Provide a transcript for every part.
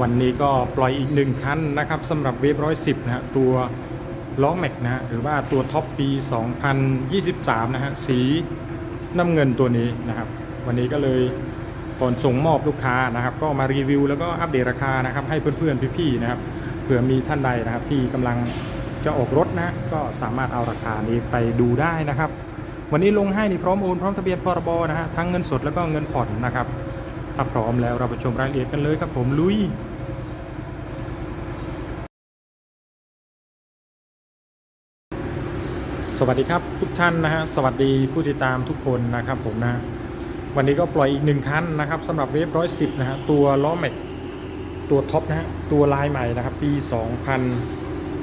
วันนี้ก็ปล่อยอีกหนึ่งคันนะครับสำหรับเวฟร้อยสิบนะฮะตัวล้อแม็กนะฮะหรือว่าตัวท็อปปี 2023 นะฮะสีน้ำเงินตัวนี้นะครับ วันนี้ก็เลยก่อนส่งมอบลูกค้านะครับ ก็มารีวิวแล้วก็อัปเดตราคานะครับ ให้เพื่อนๆพี่ๆนะครับเผื่อมีท่านใดนะครับ ที่กำลังจะออกรถนะก็สามารถเอาราคานี้ไปดูได้นะครับ วันนี้ลงให้นี่พร้อมโอนพร้อมทะเบียนพรบนะฮะทั้งเงินสดแล้วก็เงินผ่อนนะครับ ถ้าพร้อมแล้วเราไปชมรายละเอียดกันเลยครับผมลุย สวัสดีครับทุกท่านนะฮะสวัสดีผู้ติดตามทุกคนนะครับผมนะวันนี้ก็ปล่อยอีกหนึ่งคันนะครับสำหรับเวฟร้อยสิบนะฮะตัวล้อแม็กตัวท็อปนะฮะตัวลายใหม่นะครับ ปี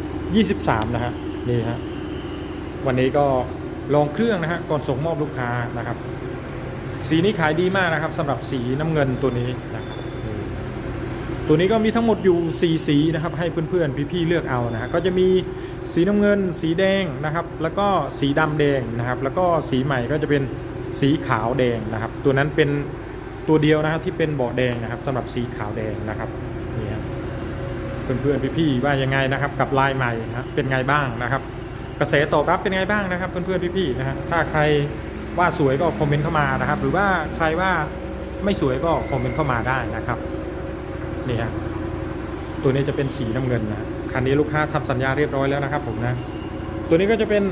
2023 นะฮะนี่ฮะวันนี้ก็ลองเครื่องนะฮะก่อนส่งมอบลูกค้านะครับ สีนี้ขายดีมากนะครับสำหรับสีน้ำเงินตัวนี้นะครับตัวนี้ก็มีทั้งหมดอยู่ 4 สีนะครับให้เพื่อนๆพี่ๆเลือกเอานะฮะก็จะมี สีน้ำเงิน สีแดงนะครับ แล้วก็สีดำแดงนะครับ แล้วก็สีใหม่ก็จะเป็นสีขาวแดงนะครับ ตัวนั้นเป็นตัวเดียวนะครับที่เป็นเบาะแดงนะครับสำหรับสีขาวแดงนะครับนี่ฮะเพื่อนๆพี่ๆว่ายังไงนะครับ กับลายใหม่ฮะเป็นไงบ้างนะครับ กระแสตอบรับเป็นไงบ้างนะครับ เพื่อนๆพี่ๆนะฮะถ้าใครว่าสวยก็คอมเมนต์เข้ามานะครับ หรือว่าใครว่าไม่สวยก็คอมเมนต์เข้ามาได้นะครับนี่ฮะตัวนี้จะเป็นสีน้ำเงินนะ คันนี้ลูกค้าทำสัญญาเรียบร้อยแล้วนะครับผมนะ ตัวนี้ก็จะเป็น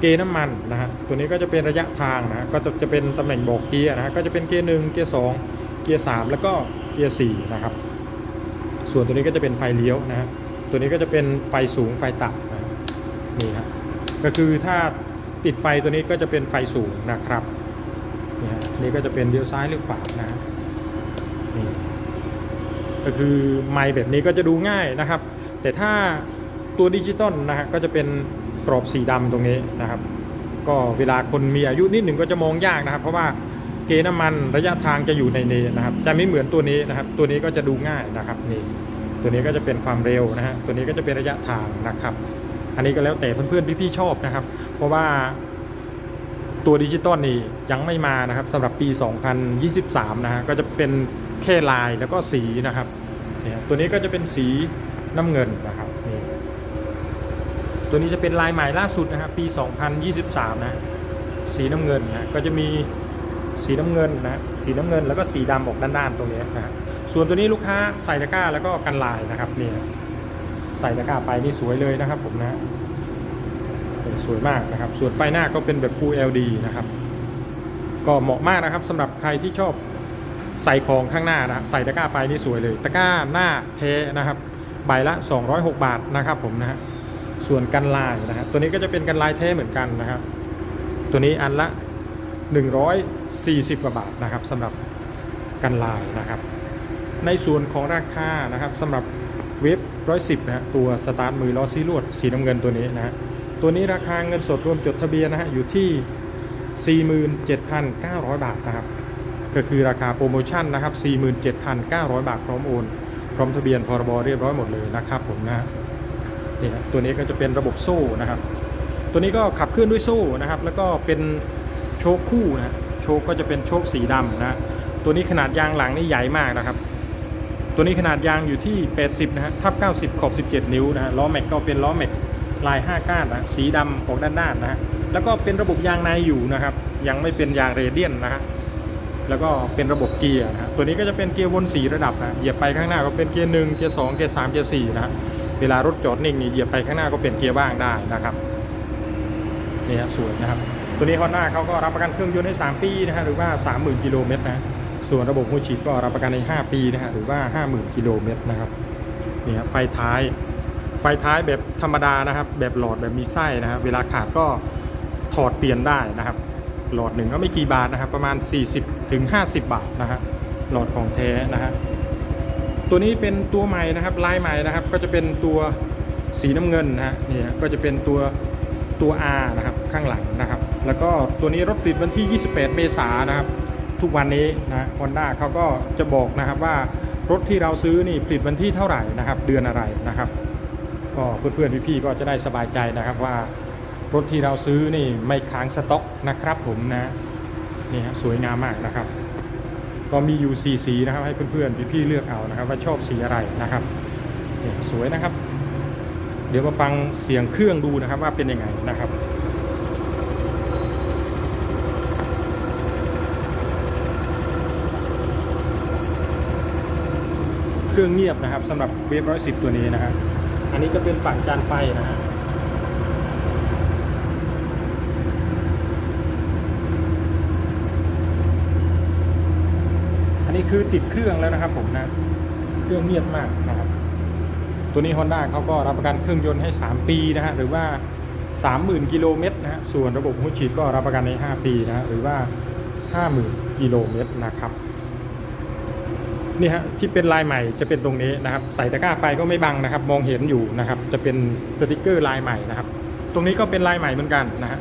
เกยร์น้ำมันนะฮะ ตัวนี้ก็จะเป็นระยะทางนะ ก็จะจะเป็นตำแหน่งบอกเกียร์นะฮะ ก็จะเป็นเกียร์หนึ่งเกียร์สองเกียร์สามแล้วก็เกียร์สี่นะครับ ส่วนตัวนี้ก็จะเป็นไฟเลี้ยวนะฮะ ตัวนี้ก็จะเป็นไฟสูงไฟต่ำนะนี่ฮะ ก็คือถ้าติดไฟตัวนี้ก็จะเป็นไฟสูงนะครับ นี่ฮะ นี่ก็จะเป็นเลี้ยวซ้ายเลี้ยวขวานะนี่ก็คือไมค์แบบนี้ก็จะดูง่ายนะครับ แต่ถ้าตัวดิจิตอลนะฮะก็จะเป็นกรอบสีดำตรงนี้นะครับ ก็เวลาคนมีอายุนิดหนึ่งก็จะมองยากนะครับ เพราะว่าเกน้ำมันระยะทางจะอยู่ในนี้นะครับ จะไม่เหมือนตัวนี้นะครับ ตัวนี้ก็จะดูง่ายนะครับนี่ตัวนี้ก็จะเป็นความเร็วนะฮะตัวนี้ก็จะเป็นระยะทางนะครับ อันนี้ก็แล้วแต่เพื่อนๆพี่ๆชอบนะครับ เพราะว่าตัวดิจิตอลนี่ยังไม่มานะครับสำหรับปี 2023 นะฮะก็จะเป็นแค่ลายแล้วก็สีนะครับเนี่ยตัวนี้ก็จะเป็นสี น้ำเงินนะครับนี่ตัวนี้จะเป็นลายใหม่ล่าสุดนะครับปี 2023 นะ สีน้ำเงินนะก็จะมีสีน้ำเงินนะสีน้ำเงินแล้วก็สีดำออกด้านๆตรงนี้นะฮะส่วนตัวนี้ลูกค้าใส่ตะกร้าแล้วก็กันลายนะครับเนี่ยใส่ตะกร้าไปนี่สวยเลยนะครับผมนะสวยมากนะครับ ส่วนไฟหน้าก็เป็นแบบ Full LED นะครับก็เหมาะมากนะครับสำหรับใครที่ชอบใส่ของข้างหน้านะใส่ตะกร้าไปนี่สวยเลย ตะกร้าหน้าเทนะครับ ใบละ 206 บาทนะครับผมนะฮะส่วนกันลายนะฮะตัวนี้ก็จะเป็นกันลายเทเหมือนกันนะครับ ตัวนี้อันละ 140กว่าบาทนะครับสำหรับกันลายนะครับ ในส่วนของราคานะครับสำหรับเว็บ110นะฮะตัวสตาร์ทมือล้อซีลวดสีน้ำเงินตัวนี้นะฮะตัวนี้ราคาเงินสดรวมจดทะเบียนนะฮะอยู่ที่47,900 บาทนะครับ ก็คือราคาโปรโมชั่นนะครับ 47,900 บาทพร้อมโอน พร้อมทะเบียนพรบเรียบร้อยหมดเลยนะครับผมนะฮะนี่ฮะตัวนี้ก็จะเป็นระบบโซ่นะครับ ตัวนี้ก็ขับเคลื่อนด้วยโซ่นะครับ แล้วก็เป็นโชคคู่นะโชคก็จะเป็นโชคสีดำนะตัวนี้ขนาดยางหลังนี่ใหญ่มากนะครับ ตัวนี้ขนาดยางอยู่ที่ 80 นะฮะทับ 90 ขอบ 17 นิ้วนะฮะล้อแม็กก็เป็นล้อแม็กลาย 5 ก้านนะสีดำออกด้านๆนะฮะแล้วก็เป็นระบบยางในอยู่นะครับ ยังไม่เป็นยางเรเดียนนะฮะ แล้วก็เป็นระบบเกียร์นะฮะตัวนี้ก็จะเป็นเกียร์วนสีระดับนะเหยียบไปข้างหน้าก็เป็นเกียร์หนึ่งเกียร์สองเกียร์สามเกียร์สี่นะฮะเวลารถจอดนิ่งนี่เหยียบไปข้างหน้าก็เป็นเกียร์ว่างได้นะครับนี่ฮะสวยนะครับ ตัวนี้ฮอนด้าเขาก็รับประกันเครื่องยนต์ให้3ปีนะฮะหรือว่า 30,000กิโลเมตรนะส่วนระบบหัวฉีดก็รับประกันใน5ปีนะฮะหรือว่า 50,000กิโลเมตรนะครับนี่ครับไฟท้าย ไฟท้ายแบบธรรมดานะครับ แบบหลอดแบบมีไส้นะครับเวลาขาดก็ถอดเปลี่ยนได้นะครับ หลอดหนึ่งก็ไม่กี่บาทนะครับ ประมาณ 40ถึง50บาทนะฮะหลอดของแท้นะฮะตัวนี้เป็นตัวใหม่นะครับลายใหม่นะครับ ก็จะเป็นตัวสีน้ำเงินนะฮะนี่ฮะก็จะเป็นตัวตัว R นะครับข้างหลังนะครับ แล้วก็ตัวนี้รถติดวันที่ 28 เมษายนนะครับ ทุกวันนี้นะฮอนด้าเขาก็จะบอกนะครับว่ารถที่เราซื้อนี่ผลิตวันที่เท่าไหร่นะครับ เดือนอะไรนะครับ ก็เพื่อนๆพี่ๆก็จะได้สบายใจนะครับว่า รถที่เราซื้อนี่ไม่ค้างสต็อกนะครับผมนะนี่ฮะสวยงามมากนะครับ ก็มีอยู่สีสีนะครับ ให้เพื่อนๆพี่ๆเลือกเอานะครับ ว่าชอบสีอะไรนะครับนี่สวยนะครับ เดี๋ยวมาฟังเสียงเครื่องดูนะครับว่าเป็นยังไงนะครับเครื่องเงียบนะครับสำหรับเวฟร้อยสิบตัวนี้นะฮะอันนี้ก็เป็นฝั่งจานไฟนะฮะ นนี้คือติดเครื่องแล้วนะครับผมนะเครื่องเงียบมากนะครับ ตัวนี้ Honda เขาก็รับประกันเครื่องยนต์ให้ 3 ปีนะฮะหรือว่า 30,000 กิโลเมตรนะฮะส่วนระบบหัวฉีดก็รับประกันใน 5 ปีนะฮะหรือว่า 50,000 กิโลเมตรนะครับนี่ฮะที่เป็นลายใหม่จะเป็นตรงนี้นะครับ ใส่ตะกร้าไปก็ไม่บังนะครับ มองเห็นอยู่นะครับ จะเป็นสติกเกอร์ลายใหม่นะครับ ตรงนี้ก็เป็นลายใหม่เหมือนกันนะฮะ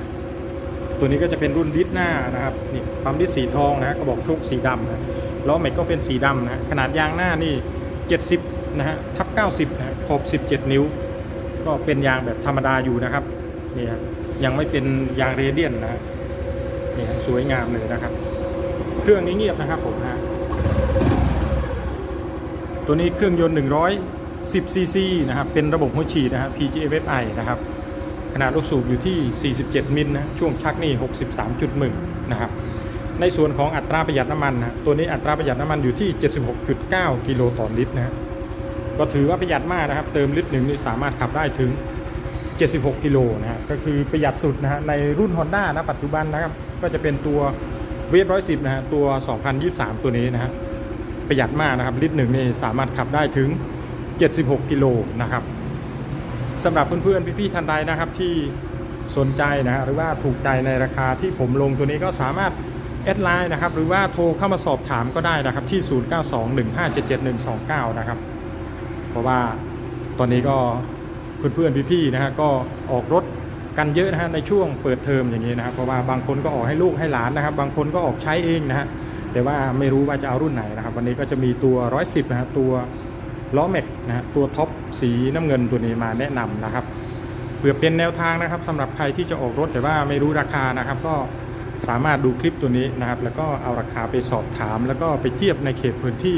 ตัวนี้ก็จะเป็นรุ่นดิสหน้านะครับนี่ปั๊มดิสสีทองนะฮะกระบอกทุกสีดำนะ ล้อแม็กก็เป็นสีดำนะขนาดยางหน้านี่ 70 นะฮะทับ 90นะฮะขอบ 17 นิ้ว ก็เป็นยางแบบธรรมดาอยู่นะครับนี่ฮะยังไม่เป็นยางเรเดียนนะนี่สวยงามเลยนะครับ เครื่องนี้เงียบนะครับผมนะตัวนี้เครื่องยนต์ 110 ซีซีนะครับ เป็นระบบหัวฉีดนะฮะ PGFI นะครับ ขนาดลูกสูบอยู่ที่ 47 มิลนะ ช่วงชักนี่ 63.1 นะครับ ในส่วนของอัตราประหยัดน้ำมันนะตัวนี้อัตราประหยัดน้ำมันอยู่ที่ 76.9 กิโลต่อลิตรนะก็ถือว่าประหยัดมากนะครับ เติมลิตรหนึ่งนี่สามารถขับได้ถึง 76 กิโลนะฮะก็คือประหยัดสุดนะฮะในรุ่น Honda นะปัจจุบันนะครับ ก็จะเป็นตัวเวฟ110นะฮะตัว 2023 ตัวนี้นะฮะประหยัดมากนะครับ ลิตรหนึ่งนี่สามารถขับได้ถึง 76 กิโลนะครับสำหรับเพื่อนๆพี่ๆท่านใดนะครับที่สนใจนะฮะหรือว่าถูกใจในราคาที่ผมลงตัวนี้ก็สามารถ แอดไลน์นะครับ หรือว่าโทรเข้ามาสอบถามก็ได้นะครับที่ 0921577129 นะครับ เพราะว่าตอนนี้ก็เพื่อนๆพี่ๆนะฮะก็ออกรถกันเยอะนะฮะในช่วงเปิดเทอมอย่างนี้นะครับเพราะว่าบางคนก็ออกให้ลูกให้หลานนะครับ บางคนก็ออกใช้เองนะฮะแต่ว่าไม่รู้ว่าจะเอารุ่นไหนนะครับ วันนี้ก็จะมีตัว 110 นะฮะตัวล้อแม็กนะฮะตัวท็อปสีน้ำเงินตัวนี้มาแนะนำนะครับเพื่อเป็นแนวทางนะครับสำหรับใครที่จะออกรถแต่ว่าไม่รู้ราคานะครับ ก็ สามารถดูคลิปตัวนี้นะครับ แล้วก็เอาราคาไปสอบถาม แล้วก็ไปเทียบในเขตพื้นที่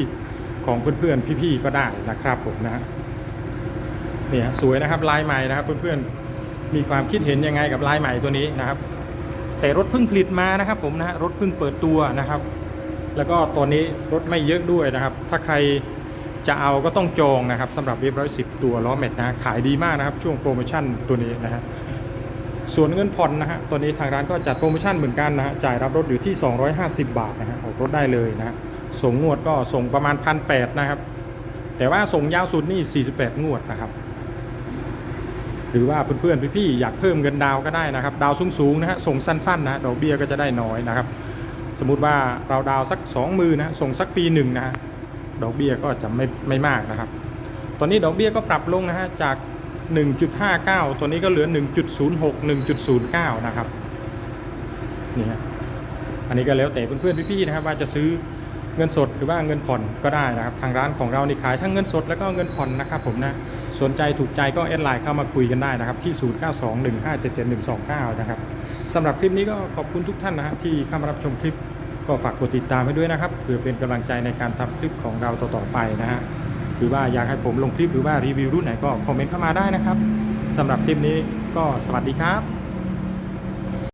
ของเพื่อนๆพี่ๆก็ได้นะครับผมนะเนี่ยสวยนะครับลายใหม่นะครับ เพื่อนๆมีความคิดเห็นยังไงกับลายใหม่ตัวนี้นะครับ แต่รถเพิ่งผลิตมานะครับ ผมนะฮะรถเพิ่งเปิดตัวนะครับ แล้วก็ตอนนี้รถไม่เยอะด้วยนะครับ ถ้าใครจะเอาก็ต้องจองนะครับสำหรับเวฟร้อยสิบตัวล้อแม็กนะขายดีมากนะครับ ช่วงโปรโมชั่นตัวนี้นะฮะ ส่วนเงินผ่อนนะฮะตัวนี้ทางร้านก็จัดโปรโมชั่นเหมือนกันนะฮะจ่ายรับรถอยู่ที่ 250 บาทนะฮะออกรถได้เลยนะฮะส่งงวดก็ส่งประมาณพันแนะครับ แต่ว่าส่งยาวสุดนี่ 48 งวดนะครับ หรือว่าเพื่อนๆพี่ๆอยากเพิ่มเงินดาวก็ได้นะครับ ดาวสูงๆนะฮะส่งสั้นๆนะดอกเบี้ยก็จะได้น้อยนะครับสมมุติว่าเราดาวสัก2มือนะส่งสักปีหนึ่งนะฮะดอกเบี้ยก็จะไม่ไม่มากนะครับ ตอนนี้ดอกเบี้ยก็ปรับลงนะฮะจาก 1.59 ตัวนี้ก็เหลือ 1.06 1.09 นะครับนี่ฮะอันนี้ก็แล้วแต่เพื่อนๆพี่ๆนะครับ ว่าจะซื้อเงินสดหรือว่าเงินผ่อนก็ได้นะครับ ทางร้านของเรานี่ขายทั้งเงินสดแล้วก็เงินผ่อนนะครับผมนะสนใจถูกใจก็แอดไลน์เข้ามาคุยกันได้นะครับ ที่ 0921577129 นะครับสำหรับคลิปนี้ก็ขอบคุณทุกท่านนะฮะที่เข้ามารับชมคลิปก็ฝากกดติดตามให้ด้วยนะครับเพื่อเป็นกำลังใจในการทำคลิปของเราต่อๆไปนะฮะ หรือว่าอยากให้ผมลงคลิปหรือว่ารีวิวรุ่นไหนก็คอมเมนต์เข้ามาได้นะครับสำหรับคลิปนี้ก็สวัสดีครับ